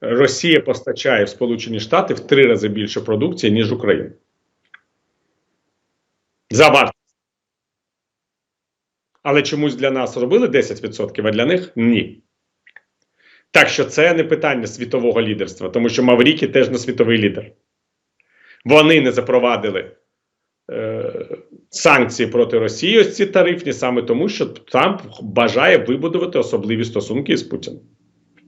Росія постачає в Сполучені Штати в три рази більше продукції, ніж Україна. За вартість. Але чомусь для нас робили 10%, а для них ні. Так що це не питання світового лідерства, тому що Маврікі теж не світовий лідер. Вони не запровадили е, санкції проти Росії, ось ці тарифні, саме тому, що Трамп бажає вибудувати особливі стосунки з Путіним.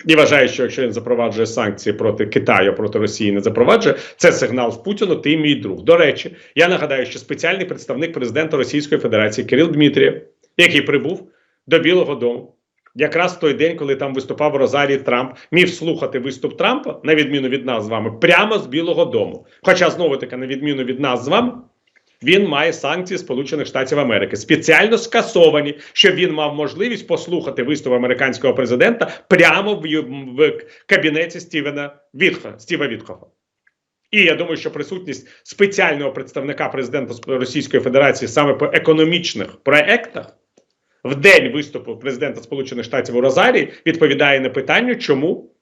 І вважає, що якщо він запроваджує санкції проти Китаю, проти Росії не запроваджує, це сигнал в Путіну, ти мій друг. До речі, я нагадаю, що спеціальний представник президента Російської Федерації Кирил Дмитрієв, який прибув до Білого Дому, якраз в той день, коли там виступав Розарій Трамп, міг слухати виступ Трампа, на відміну від нас з вами, прямо з Білого Дому. Хоча, знову таки, на відміну від нас з вами, він має санкції Сполучених Штатів Америки, спеціально скасовані, щоб він мав можливість послухати виступ американського президента прямо в, в кабінеті Стівена Вітха, Стіва Вітхофа. І я думаю, що присутність спеціального представника президента Російської Федерації саме по економічних проектах в день виступу президента Сполучених Штатів у Розарії відповідає на питання, чому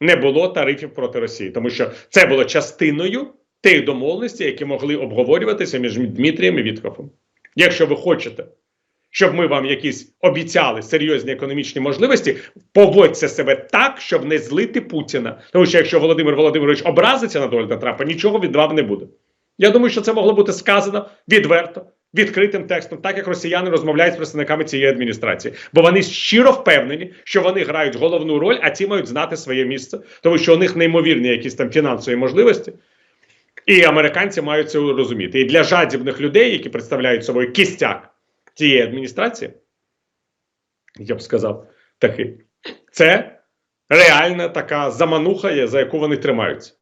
не було тарифів проти Росії, тому що це було частиною тих домовленостей, які могли обговорюватися між Дмитрієм і Вітхофом. Якщо ви хочете, щоб ми вам якісь обіцяли серйозні економічні можливості, поводьте себе так, щоб не злити Путіна. Тому що якщо Володимир Володимирович образиться на Дональда Трампа, нічого від вам не буде. Я думаю, що це могло бути сказано відверто, відкритим текстом, так як росіяни розмовляють з представниками цієї адміністрації, бо вони щиро впевнені, що вони грають головну роль, а ті мають знати своє місце, тому що у них неймовірні якісь там фінансові можливості. І американці мають це розуміти. І для жадібних людей, які представляють собою кістяк цієї адміністрації, я б сказав, таки, це реальна така замануха, за яку вони тримаються.